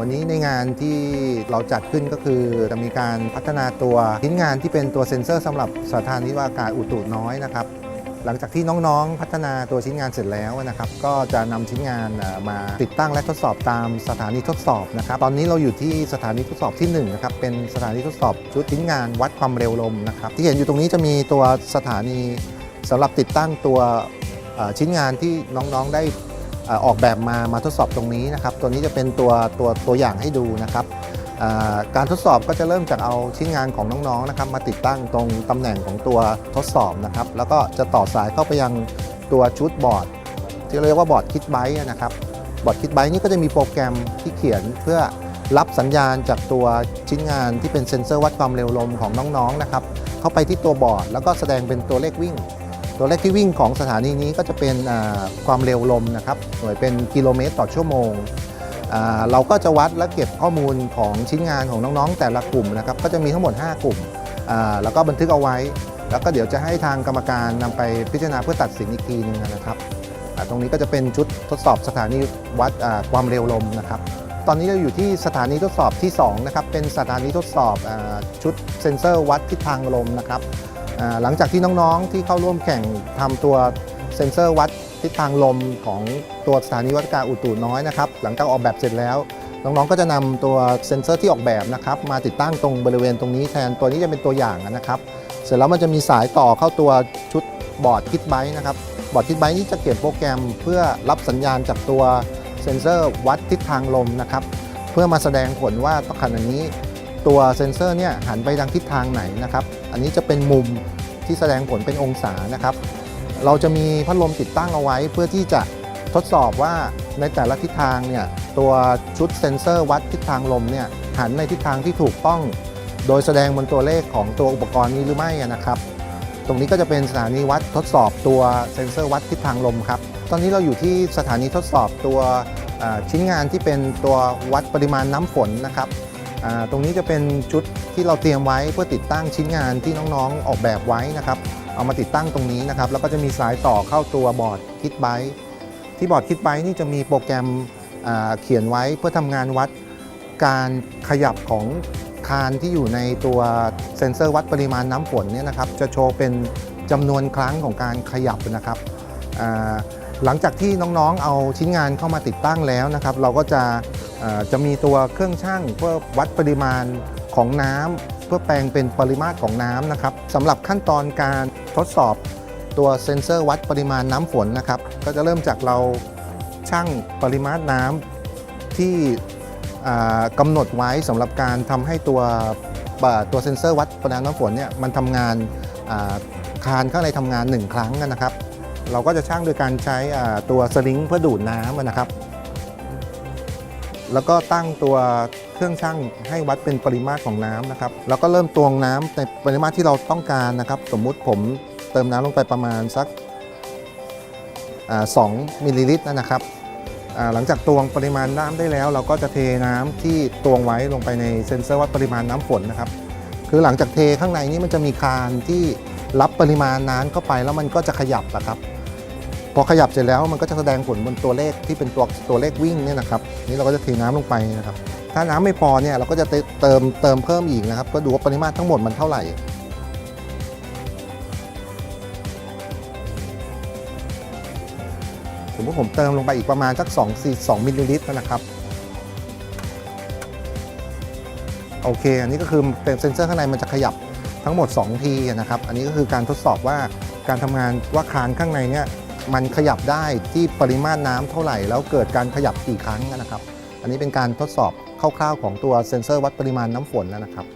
วันนี้ในงานที่เราจัดขึ้นก็คือจะมีการพัฒนาตัวชิ้นงานที่เป็นตัวเซ็นเซอร์สำหรับสถานีว่าอากาศอุตุน้อยนะครับ หลังจากที่น้องๆ พัฒนาตัวชิ้นงานเสร็จแล้วนะครับ ก็จะนำชิ้นงานมาติดตั้งและทดสอบตามสถานีทดสอบนะครับ ตอนนี้เราอยู่ที่สถานีทดสอบที่1นะครับเป็นสถานีทดสอบชุดชิ้นงานวัดความเร็วลมนะครับ ที่เห็นอยู่ตรงนี้จะมีตัวสถานีสำหรับติดตั้งตัวชิ้นงานที่น้องๆได้ ออกแบบมามาทดสอบตรงนี้นะครับ ตัวนี้จะเป็นตัวตัวตัวอย่างให้ดูนะครับการทดสอบก็จะเริ่มจากเอาชิ้นงานของน้องๆนะครับ มาติดตั้งตรงตำแหน่งของตัวทดสอบนะครับ แล้วก็จะต่อสายเข้าไปยังตัวชุดบอร์ด ที่เรียกว่าบอร์ดคิดไบต์นะครับบอร์ดคิดไบต์นี่ก็จะมีโปรแกรมที่เขียนเพื่อรับสัญญาณจากตัวชิ้นงานที่เป็นเซ็นเซอร์วัดความเร็วลมของน้องๆนะครับเข้าไปที่ตัวบอร์ด แล้วก็แสดงเป็นตัวเลขวิ่ง ตัวเลขที่วิ่งของสถานีนี้ก็จะเป็นความเร็วลมนะครับหน่วยเป็นกิโลเมตรต่อชั่วโมง เราก็จะวัดและเก็บข้อมูลของชิ้นงานของน้องๆ แต่ละกลุ่มนะครับก็จะมีทั้งหมด 5 กลุ่ม แล้วก็บันทึกเอาไว้ แล้วก็เดี๋ยวจะให้ทางกรรมการนำไปพิจารณาเพื่อตัดสินอีกทีหนึงนะครับ ตรงนี้ก็จะเป็นชุดทดสอบสถานีวัดความเร็วลมนะครับตอนนี้เราอยู่ที่สถานีทดสอบที่2นะครับเป็นสถานีทดสอบอชุดเซ็นเซอร์วัดทิศทางลมนะครับ หลังจากที่น้องๆที่เข้าร่วมแข่งทำตัวเซ็นเซอร์วัดทิศทางลมของตัวสถานีวัดกาศอุตุน้อยนะครับหลังจากออกแบบเสร็จแล้วน้องๆก็จะนำตัวเซ็นเซอร์ที่ออกแบบนะครับมาติดตั้งตรงบริเวณตรงนี้แทนตัวนี้จะเป็นตัวอย่างนะครับ เสร็จแล้วมันจะมีสายต่อเข้าตัวชุดบอร์ดคิดไบต์นะครับบอร์ดคิดไบต์นี้จะเก็บโปรแกรมเพื่อรับสัญญาณจากตัวเซ็นเซอร์วัดทิศทางลมนะครับเพื่อมาแสดงผลว่าขณะนี้ ตัวเซ็นเซอร์เนี่ยหันไปทางทิศทางไหนนะครับ อันนี้จะเป็นมุมที่แสดงผลเป็นองศานะครับ เราจะมีพัดลมติดตั้งเอาไว้ เพื่อที่จะทดสอบว่าในแต่ละทิศทางเนี่ยตัวชุดเซ็นเซอร์วัดทิศทางลมเนี่ยหันในทิศทางที่ถูกต้อง โดยแสดงบนตัวเลขของตัวอุปกรณ์นี้หรือไม่นะครับ ตรงนี้ก็จะเป็นสถานีวัดทดสอบตัวเซ็นเซอร์วัดทิศทางลมครับ ตอนนี้เราอยู่ที่สถานีทดสอบตัวชิ้นงานที่เป็นตัววัดปริมาณน้ำฝนนะครับ ตรงนี้จะเป็นชุดที่เราเตรียมไว้เพื่อติดตั้งชิ้นงานที่น้องๆออกแบบไว้นะครับ เอามาติดตั้งตรงนี้นะครับ แล้วก็จะมีสายต่อเข้าตัวบอร์ดคิดไบที่บอร์ดคิดไบนี่จะมีโปรแกรมเขียนไว้เพื่อทำงานวัดการขยับของคานที่อยู่ในตัวเซ็นเซอร์วัดปริมาณน้ำฝนเนี่ยนะครับ จะโชว์เป็นจำนวนครั้งของการขยับนะครับหลังจากที่น้องๆเอาชิ้นงานเข้ามาติดตั้งแล้วนะครับ เราก็จะ จะมีตัวเครื่องชั่งเพื่อวัดปริมาณของน้ำเพื่อแปลงเป็นปริมาตรของน้ำนะครับสำหรับขั้นตอนการทดสอบตัวเซ็นเซอร์วัดปริมาณน้ำฝนนะครับ ก็จะเริ่มจากเราชั่งปริมาตรน้ำที่อ่ากำหนดไว้สำหรับการทำให้ตัวตัวเซ็นเซอร์วัดปริมาณน้ำฝนเนี่ยมันทำงานคานข้างในทำงาน 1 ครั้งนะครับ เราก็จะชั่งโดยการใช้ตัวสลิงเพื่อดูดน้ำนะครับ แล้วก็ตั้งตัวเครื่องชั่งให้วัดเป็นปริมาตรของน้ำนะครับ แล้วก็เริ่มตวงน้ำในปริมาตรที่เราต้องการนะครับ สมมุติผมเติมน้ำลงไปประมาณสักอ่า2มิลลิลิตรนะครับอ่าหลังจากตวงปริมาณน้ำได้แล้ว เราก็จะเทน้ำที่ตวงไว้ลงไปในเซ็นเซอร์วัดปริมาณน้ำฝนนะครับ คือหลังจากเทข้างในนี้มันจะมีคานที่รับปริมาณน้ำเข้าไปแล้วมันก็จะขยับนะครับ พอขยับเสร็จแล้วมันก็จะแสดงผลบนตัวเลขที่เป็นตัวตัวเลขวิ่งเนี่ยนะครับนี่เราก็จะเทน้ำลงไปนะครับ ถ้าน้ำไม่พอเนี่ยเราก็จะเติมเติมเพิ่มอีกนะครับ ก็ดูว่าปริมาตรทั้งหมดมันเท่าไหร่สมมติผมเติมลงไปอีกประมาณสัก2 4 2มิลลิลิตรนะครับโอเค อันนี้ก็คือเป็นเซ็นเซอร์ข้างในมันจะขยับทั้งหมด 2 ทีนะครับ อันนี้ก็คือการทดสอบว่าการทำงานว่าคานข้างในเนี่ย มันขยับได้ที่ปริมาตรน้ำเท่าไหร่ แล้วเกิดการขยับกี่ครั้งนะครับ อันนี้เป็นการทดสอบคร่าวๆของตัวเซ็นเซอร์วัดปริมาณน้ำฝนแล้วนะครับ